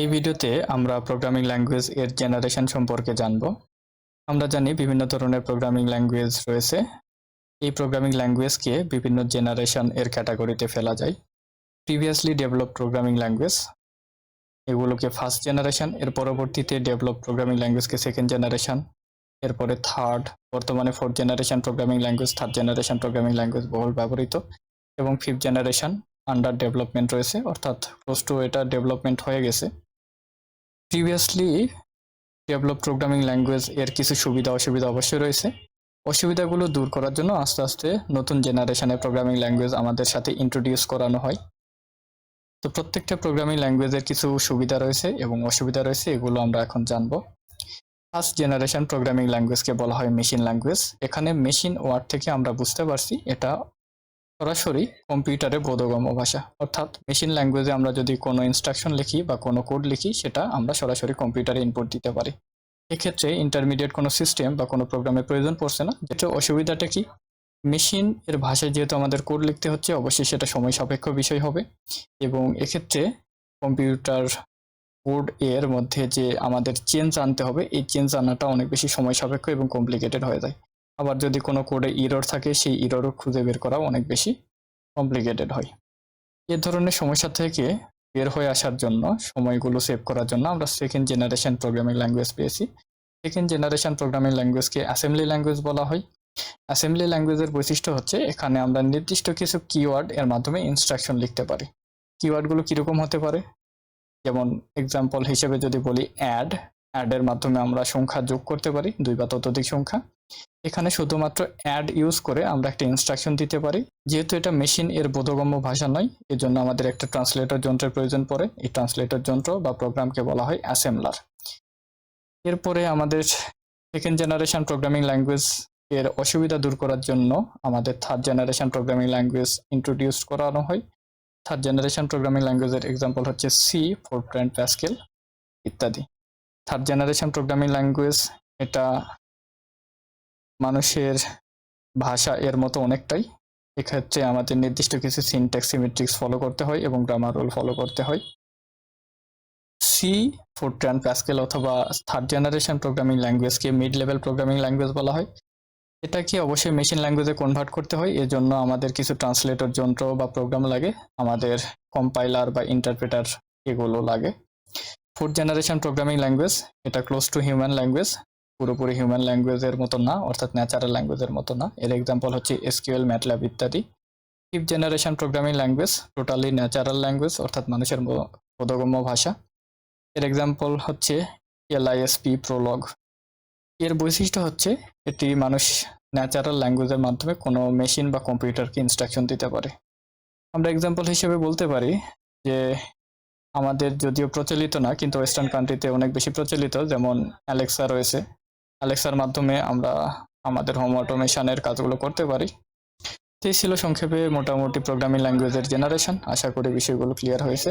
এই ভিডিওতে আমরা প্রোগ্রামিং ল্যাঙ্গুয়েজ এর জেনারেশন সম্পর্কে জানব। আমরা জানি বিভিন্ন ধরনের প্রোগ্রামিং ল্যাঙ্গুয়েজ রয়েছে। এই প্রোগ্রামিং ল্যাঙ্গুয়েজকে বিভিন্ন জেনারেশন এর ক্যাটাগরিতে ফেলা যায়। প্রিভিয়াসলি ডেভেলপ প্রোগ্রামিং ল্যাঙ্গুয়েজ এগুলোকে ফার্স্ট জেনারেশন এর পরবর্তীতে ডেভেলপ প্রোগ্রামিং ল্যাঙ্গুয়েজকে সেকেন্ড জেনারেশন এরপরে থার্ড বর্তমানে fourth generation programming language third generation programming language বহুল ব্যবহৃত এবং ফিফথ জেনারেশন আন্ডার ডেভেলপমেন্ট রয়েছে, অর্থাৎ ক্লোজ টু এটা ডেভেলপমেন্ট হয়ে গেছে। প্রিভিয়াসলি ডেভেলপ প্রোগ্রামিং ল্যাঙ্গুয়েজ এর কিছু সুবিধা, অসুবিধা অবশ্যই রয়েছে। অসুবিধাগুলো দূর করার জন্য আস্তে আস্তে নতুন জেনারেশনের প্রোগ্রামিং ল্যাঙ্গুয়েজ আমাদের সাথে ইন্ট্রোডিউস করানো হয়। তো প্রত্যেকটা প্রোগ্রামিং ল্যাঙ্গুয়েজের কিছু সুবিধা রয়েছে এবং অসুবিধা রয়েছে, এগুলো আমরা এখন জানব। ফার্স্ট জেনারেশন প্রোগ্রামিং ল্যাঙ্গুয়েজকে বলা হয় মেশিন ল্যাঙ্গুয়েজ এখানে মেশিন ওয়ার্ড থেকে আমরা বুঝতে পারছি, এটা সরাসরি কম্পিউটারে বোধগম্য ভাষা। অর্থাৎ মেশিন ল্যাঙ্গুয়েজে আমরা যদি কোনো ইনস্ট্রাকশন লিখি বা কোনো কোড লিখি, সেটা আমরা সরাসরি কম্পিউটারে ইনপুট দিতে পারি। এক্ষেত্রে ইন্টারমিডিয়েট কোনো সিস্টেম বা কোনো প্রোগ্রামের প্রয়োজন পড়ছে না। যেটা অসুবিধাটা কি? মেশিন এর ভাষায় যেহেতু আমাদের কোড লিখতে হচ্ছে, অবশ্যই সেটা সময় সাপেক্ষ বিষয় হবে। এবং এক্ষেত্রে কম্পিউটার কোড এর মধ্যে যে আমাদের চেঞ্জ আনতে হবে, এই চেঞ্জ আনাটা অনেক বেশি সময় সাপেক্ষ এবং কমপ্লিকেটেড হয়ে যায়। আবার যদি কোনো কোডে ইরর থাকে, সেই ইররও খুঁজে বের করা অনেক বেশি কমপ্লিকেটেড হয়। এ ধরনের সমস্যা থেকে বের হয়ে আসার জন্য, সময়গুলো সেভ করার জন্য আমরা সেকেন্ড জেনারেশন প্রোগ্রামিং ল্যাঙ্গুয়েজ পেয়েছি। সেকেন্ড জেনারেশন প্রোগ্রামিং ল্যাঙ্গুয়েজকে অ্যাসেম্বলি ল্যাঙ্গুয়েজ বলা হয়। অ্যাসেম্বলি ল্যাঙ্গুয়েজের বৈশিষ্ট্য হচ্ছে, এখানে আমরা নির্দিষ্ট কিছু কিওয়ার্ড এর মাধ্যমে ইনস্ট্রাকশন লিখতে পারি। কিওয়ার্ডগুলো কীরকম হতে পারে? যেমন এক্সাম্পল হিসেবে যদি বলি অ্যাড অ্যাডের মাধ্যমে আমরা সংখ্যা যোগ করতে পারি, দুই বা ততোধিক সংখ্যা। এখানে শুধুমাত্র অ্যাড ইউজ করে আমরা একটা ইনস্ট্রাকশন দিতে পারি। যেহেতু এটা মেশিন এর বোধগম্য ভাষা নয়, এজন্য আমাদের একটা ট্রান্সলেটর যন্ত্রের প্রয়োজন পড়ে। এই ট্রান্সলেটর যন্ত্র বা প্রোগ্রামকে বলা হয় অ্যাসেম্বলার এরপরে আমাদের সেকেন্ড জেনারেশন প্রোগ্রামিং ল্যাঙ্গুয়েজ এর অসুবিধা দূর করার জন্য আমাদের third generation programming language introduce করানো হয়। থার্ড জেনারেশন প্রোগ্রামিং ল্যাঙ্গুয়েজের এক্সাম্পল হচ্ছে সি ফোরট্রান প্যাসকেল ইত্যাদি। থার্ড জেনারেশন প্রোগ্রামিং ল্যাঙ্গুয়েজ এটা মানুষের ভাষা এর মতো অনেকটাই। এক্ষেত্রে আমাদের নির্দিষ্ট কিছু সিনট্যাক্স সিমেট্রিক্স ফলো করতে হয় এবং গ্রামার রুল ফলো করতে হয়। সি ফোরট্রান প্যাসকেল অথবা থার্ড জেনারেশন প্রোগ্রামিং ল্যাঙ্গুয়েজকে মিড লেভেল প্রোগ্রামিং ল্যাঙ্গুয়েজ বলা হয়। এটাকে অবশ্যই মেশিন ল্যাঙ্গুয়েজে কনভার্ট করতে হয়। এর জন্য আমাদের কিছু ট্রান্সলেটর যন্ত্র বা প্রোগ্রাম লাগে। আমাদের কম্পাইলার বা ইন্টারপ্রেটার এগুলো লাগে। ফোর্থ জেনারেশন প্রোগ্রামিং ল্যাঙ্গুয়েজ এটা ক্লোজ টু হিউম্যান ল্যাঙ্গুয়েজ পুরোপুরি হিউম্যান ল্যাঙ্গুয়েজের মতো না, অর্থাৎ ন্যাচারাল ল্যাঙ্গুয়েজের মতো না। এর এক্সাম্পল হচ্ছে এসকিউএল ম্যাটল্যাব ইত্যাদি। Fifth generation programming language totally natural language অর্থাৎ মানুষের বোধগম্য ভাষা। এর এক্সাম্পল হচ্ছে এলআইএসপি প্রোলগ এর বৈশিষ্ট্য হচ্ছে এটি মানুষ ন্যাচারাল ল্যাঙ্গুয়েজের মাধ্যমে কোনো মেশিন বা কম্পিউটারকে ইনস্ট্রাকশন দিতে পারে। আমরা এক্সাম্পল হিসেবে বলতে পারি যে আমাদের যদিও প্রচলিত না, কিন্তু ওয়েস্টার্ন কান্ট্রিতে অনেক বেশি প্রচলিত, যেমন অ্যালেক্সা রয়েছে। অ্যালেক্সার মাধ্যমে আমরা আমাদের হোম অটোমেশনের কাজগুলো করতে পারি। তো ছিল সংক্ষেপে মোটামুটি প্রোগ্রামিং ল্যাঙ্গুয়েজের জেনারেশন আশা করি বিষয়গুলো ক্লিয়ার হয়েছে।